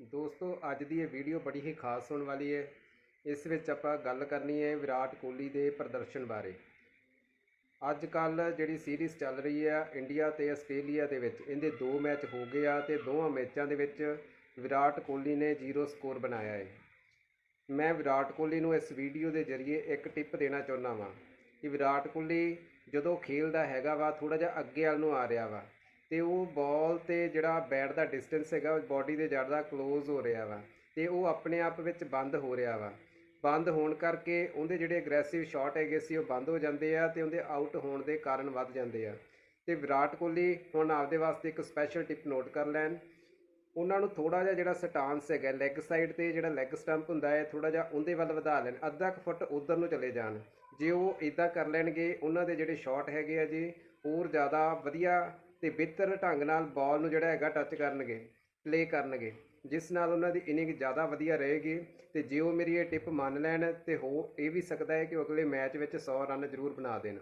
ਦੋਸਤੋ, ਅੱਜ ਦੀ ਇਹ ਵੀਡੀਓ ਬੜੀ ਹੀ ਖਾਸ ਹੋਣ ਵਾਲੀ ਹੈ। ਇਸ ਵਿੱਚ ਆਪਾਂ ਗੱਲ ਕਰਨੀ ਹੈ ਵਿਰਾਟ ਕੋਹਲੀ ਦੇ ਪ੍ਰਦਰਸ਼ਨ ਬਾਰੇ। ਅੱਜ ਕੱਲ ਜਿਹੜੀ ਸੀਰੀਜ਼ ਚੱਲ ਰਹੀ ਹੈ, ਇੰਡੀਆ ਤੇ ਆਸਟ੍ਰੇਲੀਆ ਦੇ ਵਿੱਚ, ਇਹਦੇ ਦੋ ਮੈਚ ਹੋ ਗਏ ਆ ਤੇ ਦੋਵਾਂ ਮੈਚਾਂ ਦੇ ਵਿੱਚ ਵਿਰਾਟ ਕੋਹਲੀ ਨੇ ਜ਼ੀਰੋ ਸਕੋਰ ਬਣਾਇਆ ਹੈ। ਮੈਂ ਵਿਰਾਟ ਕੋਹਲੀ ਨੂੰ ਇਸ ਵੀਡੀਓ ਦੇ ਜ਼ਰੀਏ ਇੱਕ ਟਿਪ ਦੇਣਾ ਚਾਹੁੰਦਾ ਵਾਂ ਕਿ ਵਿਰਾਟ ਕੋਹਲੀ ਜਦੋਂ ਖੇਲਦਾ ਹੈਗਾ ਵਾ ਥੋੜਾ ਜਿਹਾ ਅੱਗੇ ਵੱਲ ਨੂੰ ਆ ਰਿਹਾ ਵਾ। ਤੇ ਉਹ ਬਾਲ ਤੇ ਜਿਹੜਾ ਬੈਟ ਦਾ ਡਿਸਟੈਂਸ ਹੈਗਾ, ਉਹ ਬਾਡੀ ਦੇ ਜ਼ਿਆਦਾ ক্লোਜ਼ ਹੋ ਰਿਹਾ ਵਾ ਤੇ ਉਹ ਆਪਣੇ ਆਪ ਵਿੱਚ ਬੰਦ ਹੋ ਰਿਹਾ ਵਾ। ਬੰਦ ਹੋਣ ਕਰਕੇ ਉਹਦੇ ਜਿਹੜੇ ਅਗਰੈਸਿਵ ਸ਼ਾਟ ਹੈਗੇ ਸੀ, ਉਹ ਬੰਦ ਹੋ ਜਾਂਦੇ ਆ ਤੇ ਉਹਦੇ ਆਊਟ ਹੋਣ ਦੇ ਕਾਰਨ ਵੱਧ ਜਾਂਦੇ ਆ। ਤੇ ਵਿਰਾਟ ਕੋਹਲੀ ਹੁਣ ਆਪਦੇ ਵਾਸਤੇ ਇੱਕ ਸਪੈਸ਼ਲ ਟਿਪ ਨੋਟ ਕਰ ਲੈਣ। ਉਹਨਾਂ ਨੂੰ ਥੋੜਾ ਜਿਹਾ ਜਿਹੜਾ ਸਟਾਂਸ ਹੈਗਾ ਲੈਗ ਸਾਈਡ ਤੇ ਜਿਹੜਾ ਲੈਗ ਸਟੰਪ ਹੁੰਦਾ ਹੈ ਥੋੜਾ ਜਿਹਾ ਉਹਦੇ ਵੱਲ ਵਧਾ ਲੈਣ, ਅੱਧਾ ਕੁ ਫੁੱਟ ਉਧਰ ਨੂੰ ਚਲੇ ਜਾਣ। ਜੇ ਉਹ ਇਦਾਂ ਕਰ ਲੈਣਗੇ, ਉਹਨਾਂ ਦੇ ਜਿਹੜੇ ਸ਼ਾਟ ਹੈਗੇ ਆ ਜੀ, ਹੋਰ ਜ਼ਿਆਦਾ ਵਧੀਆ ਤੇ ਬਿਹਤਰ ਢੰਗ ਨਾਲ ਬਾਲ ਨੂੰ ਜਿਹੜਾ ਹੈਗਾ ਟੱਚ ਕਰਨਗੇ ਪਲੇ ਕਰਨਗੇ, ਜਿਸ ਨਾਲ ਉਹਨਾਂ ਦੀ ਇਨਿੰਗ ਜ਼ਿਆਦਾ ਵਧੀਆ ਰਹੇਗੀ ਤੇ ਜੇ ਉਹ ਮੇਰੀ ਇਹ ਟਿਪ ਮੰਨ ਲੈਣ ਤੇ ਹੋ, ਇਹ ਵੀ ਸਕਦਾ ਹੈ ਕਿ ਉਹ ਅਗਲੇ ਮੈਚ ਵਿੱਚ 100 ਰਨ ਜ਼ਰੂਰ ਬਣਾ ਦੇਣ।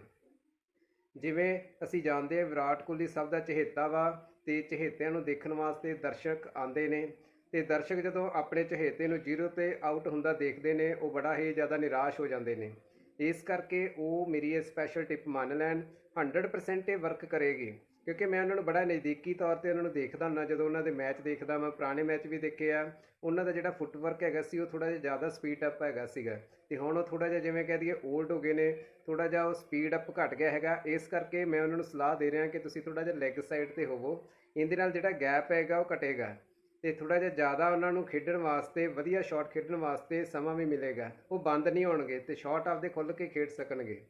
ਜਿਵੇਂ ਅਸੀਂ ਜਾਣਦੇ ਹਾਂ, ਵਿਰਾਟ ਕੋਹਲੀ ਸਭ ਦਾ ਚਹੇਤਾ ਵਾ ਤੇ ਚਹੇਤਿਆਂ ਨੂੰ ਦੇਖਣ ਵਾਸਤੇ ਦਰਸ਼ਕ ਆਉਂਦੇ ਨੇ ਤੇ ਦਰਸ਼ਕ ਜਦੋਂ ਆਪਣੇ ਚਹੇਤੇ ਨੂੰ ਜ਼ੀਰੋ ਤੇ ਆਊਟ ਹੁੰਦਾ ਦੇਖਦੇ ਨੇ, ਉਹ ਬੜਾ ਹੀ ਜ਼ਿਆਦਾ ਨਿਰਾਸ਼ ਹੋ ਜਾਂਦੇ ਨੇ। ਇਸ ਕਰਕੇ ਉਹ ਮੇਰੀ ਇਹ ਸਪੈਸ਼ਲ ਟਿਪ ਮੰਨ ਲੈਣ 100% ਇਹ ਵਰਕ ਕਰੇਗੀ। ਕਿਉਂਕਿ ਮੈਂ ਉਹਨਾਂ ਨੂੰ ਬੜਾ ਨਜ਼ਦੀਕੀ ਤੌਰ ਤੇ ਉਹਨਾਂ ਨੂੰ ਦੇਖਦਾ ਹੁੰਦਾ, ਜਦੋਂ ਉਹਨਾਂ ਦੇ ਮੈਚ ਦੇਖਦਾ ਮੈਂ, ਪੁਰਾਣੇ ਮੈਚ ਵੀ ਦੇਖੇ ਆ, ਉਹਨਾਂ ਦਾ ਜਿਹੜਾ ਫੁੱਟਵਰਕ ਹੈਗਾ ਸੀ, ਉਹ ਥੋੜਾ ਜਿਹਾ ਜ਼ਿਆਦਾ ਸਪੀਡ ਅਪ ਹੈਗਾ ਸੀਗਾ। ਤੇ ਹੁਣ ਉਹ ਥੋੜਾ ਜਿਹਾ ਜਿਵੇਂ ਕਹਿ ਦਈਏ 올ਡ ਹੋ ਗਏ ਨੇ ਥੋੜਾ ਜਿਹਾ ਉਹ ਸਪੀਡ ਅਪ ਘਟ ਗਿਆ ਹੈਗਾ, ਇਸ ਕਰਕੇ ਮੈਂ ਉਹਨਾਂ ਨੂੰ ਸਲਾਹ ਦੇ ਰਿਹਾ ਕਿ ਤੁਸੀਂ ਥੋੜਾ ਜਿਹਾ ਲੈਗ ਸਾਈਡ ਤੇ ਹੋਵੋ, ਇਹਦੇ ਨਾਲ ਜਿਹੜਾ ਗੈਪ ਹੈਗਾ ਉਹ ਘਟੇਗਾ। ਤੇ ਥੋੜਾ ਜਿਹਾ ਜ਼ਿਆਦਾ ਉਹਨਾਂ ਨੂੰ ਖੇਡਣ ਵਾਸਤੇ, ਵਧੀਆ ਸ਼ਾਟ ਖੇਡਣ ਵਾਸਤੇ ਸਮਾਂ ਵੀ ਮਿਲੇਗਾ, ਉਹ ਬੰਦ ਨਹੀਂ ਹੋਣਗੇ ਤੇ ਸ਼ਾਟ ਆਪਦੇ ਖੁੱਲ ਕੇ ਖੇਡ ਸਕਣਗੇ।